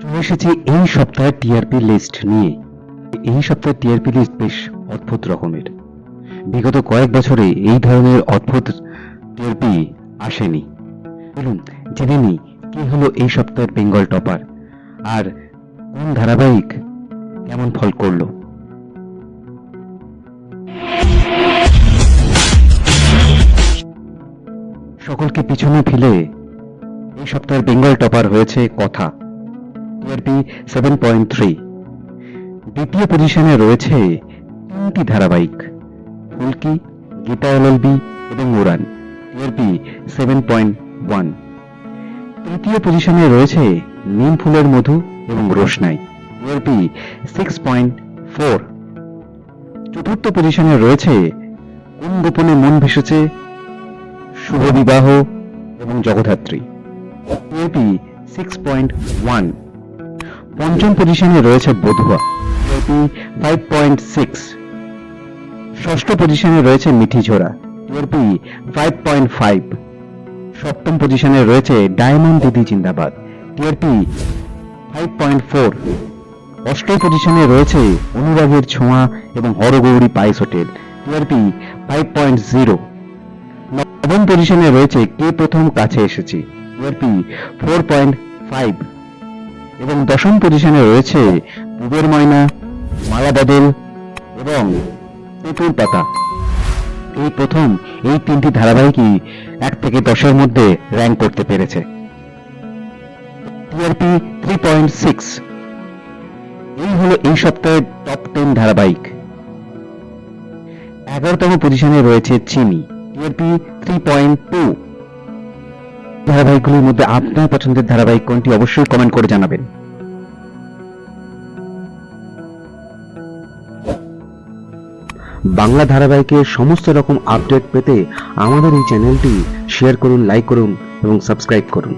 চলে এসেছি এই সপ্তাহের টিআরপি লিস্ট নিয়ে। এই সপ্তাহের টিআরপি লিস্ট বেশ অদ্ভুত রকমের। বিগত কয়েক বছরে এই ধরনের অদ্ভুত টিআরপি আসেনি। বলুন, জেনে নিই, কি হলো এই সপ্তাহের বেঙ্গল টপার আর কোন ধারাবাহিক কেমন ফল করল? সকলকে পিছনে ফেলে এই সপ্তাহের বেঙ্গল টপার হয়েছে কথা। টিআরপি সেভেন পয়েন্ট থ্রি দ্বিতীয় পজিশনে রয়েছে তিনটি ধারাবাহিক, ফুলকি, গীতা এলএলবি এবং Uran TRP seven point one তৃতীয় পজিশনে রয়েছে নিম ফুলের মধু এবং রোশনাই। টিআরপি সিক্স পয়েন্ট ফোর চতুর্থ পজিশনে রয়েছে কোন গোপনে মন ভেসেছে শুভ বিবাহ এবং Jagaddhatri. TRP six point one পঞ্চম পজিশনে রয়েছে Bodhua. TRP five point six ষষ্ঠ পজিশনে রয়েছে Mithi Jhora. TRP five point five সপ্তম পজিশনে রয়েছে ডায়মন্ড দিদি জিন্দাবাদ। টিআরপি ফাইভ পয়েন্ট ফোর অষ্টম পজিশনে রয়েছে অনুরাগের ছোঁয়া এবং Harogouri Pice hotel. TRP five point zero নবম পজিশনে রয়েছে কে প্রথম কাছে এসেছি? TRP four point five. এবং দশম পজিশনে রয়েছে পুবের ময়না মালা বদল এবং তেঁতুল পাতা এই প্রথম, এই তিনটি ধারাবাহিকই এক থেকে দশের মধ্যে র্যাঙ্ক করতে পেরেছে। টিআরপি থ্রি পয়েন্ট সিক্স এই হলো এই সপ্তাহের টপ টেন ধারাবাহিক। এগারোতম পজিশনে রয়েছে Chini. TRP three point two ধারাবাহিকগুলির মধ্যে আপনার পছন্দের ধারাবাহিক কোনটি অবশ্যই কমেন্ট করে জানাবেন। বাংলা ধারাবাহিকের সমস্ত রকম আপডেট পেতে আমাদের এই চ্যানেলটি শেয়ার করুন লাইক করুন এবং সাবস্ক্রাইব করুন।